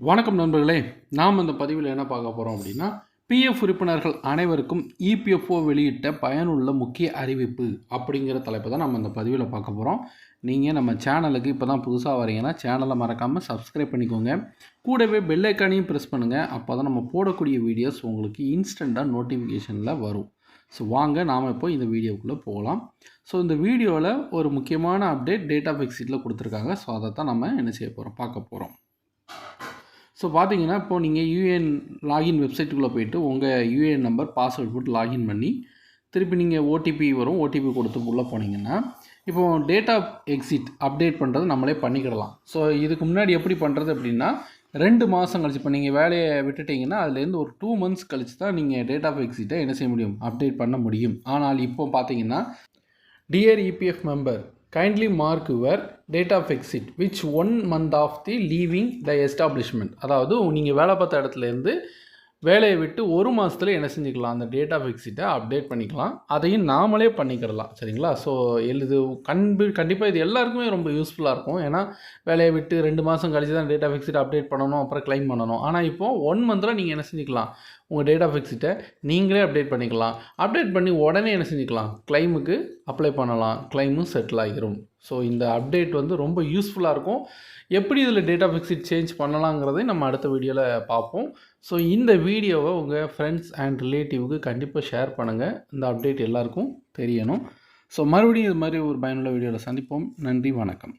வணக்கம் நண்பர்களே நாம் இந்த பதிவில் என்ன பார்க்க போகிறோம் அப்படின்னா பிஎஃப் உறுப்பினர்கள் அனைவருக்கும் இபிஎஃப்ஓ வெளியிட்ட பயனுள்ள முக்கிய அறிவிப்பு அப்படிங்கிற தலைப்பை தான் நம்ம இந்த பதிவில் பார்க்க போகிறோம் நீங்கள் நம்ம சேனலுக்கு இப்போ தான் புதுசாக வரீங்கன்னா சேனலை மறக்காமல் சப்ஸ்கிரைப் பண்ணிக்கோங்க. கூடவே பெல்லைக்கானையும் ப்ரெஸ் பண்ணுங்கள் அப்போ தான் நம்ம போடக்கூடிய வீடியோஸ் உங்களுக்கு இன்ஸ்டண்ட்டாக நோட்டிஃபிகேஷனில் வரும். ஸோ வாங்க நாம் இப்போ இந்த வீடியோக்குள்ளே போகலாம். ஸோ இந்த வீடியோவில் ஒரு முக்கியமான அப்டேட் டேட் ஆஃப் எக்ஸிட்டில் கொடுத்துருக்காங்க. ஸோ அதை தான் நம்ம என்ன செய்ய போகிறோம் பார்க்க போகிறோம் ஸோ பார்த்தீங்கன்னா இப்போது நீங்கள் யூஏஎன் லாகின் வெப்சைட்டுக்குள்ளே போயிட்டு உங்கள் யூஏஎன் நம்பர் பாஸ்வேர்ட் போட்டு லாகின் பண்ணி திருப்பி நீங்கள் ஓடிபி வரும் ஓடிபி கொடுத்து உள்ளே போனீங்கன்னா இப்போ டேட் ஆஃப் எக்ஸிட் அப்டேட் பண்ணுறது நம்மளே பண்ணிக்கிடலாம். ஸோ இதுக்கு முன்னாடி எப்படி பண்ணுறது அப்படின்னா ரெண்டு மாதம் கழிச்சு இப்போ நீங்கள் வேலையை விட்டுட்டிங்கன்னா அதுலேருந்து ஒரு டூ மந்த்ஸ் கழிச்சு தான் நீங்கள் டேட் ஆஃப் எக்ஸிட்டை என்ன செய்ய முடியும்? அப்டேட் பண்ண முடியும். ஆனால் இப்போ பார்த்தீங்கன்னா dear EPF member kindly mark your date of exit which one month of the leaving the establishment அதாவது நீங்கள் வேலை பார்த்த இடத்துலேருந்து வேலையை விட்டு ஒரு மாதத்துல என்ன செஞ்சுக்கலாம்? அந்த டேட் ஆஃப் எக்ஸிட்டை அப்டேட் பண்ணிக்கலாம். அதையும் நாமளே பண்ணிக்கிடலாம் சரிங்களா? ஸோ இது கண்பு கண்டிப்பாக இது எல்லாருக்குமே ரொம்ப யூஸ்ஃபுல்லாக இருக்கும். ஏன்னா வேலையை விட்டு ரெண்டு மாதம் கழிச்சு தான் டேட் ஆஃப் அப்டேட் பண்ணணும் அப்புறம் கிளைம் பண்ணணும். ஆனால் இப்போது ஒன் மந்தில் நீங்கள் என்ன செஞ்சுக்கலாம்? உங்கள் டேட் ஆஃப் எக்ஸிட்டை நீங்களே அப்டேட் பண்ணிக்கலாம். அப்டேட் பண்ணி உடனே என்ன செஞ்சுக்கலாம்? க்ளைமுக்கு அப்ளை பண்ணலாம். க்ளைமும் செட்டில் ஆகிரும். ஸோ இந்த அப்டேட் வந்து ரொம்ப யூஸ்ஃபுல்லாக இருக்கும். எப்படி இதில் டேட்டா ஃபிக்ஸிட் சேஞ்ச் பண்ணலாங்கிறதை நம்ம அடுத்த வீடியோவில் பார்ப்போம். ஸோ இந்த வீடியோவை உங்கள் ஃப்ரெண்ட்ஸ் அண்ட் ரிலேட்டிவ்க்கு கண்டிப்பாக ஷேர் பண்ணுங்கள் இந்த அப்டேட் எல்லாருக்கும் தெரியணும். ஸோ மறுபடியும் இது மாதிரி ஒரு பயனுள்ள வீடியோவில் சந்திப்போம். நன்றி வணக்கம்.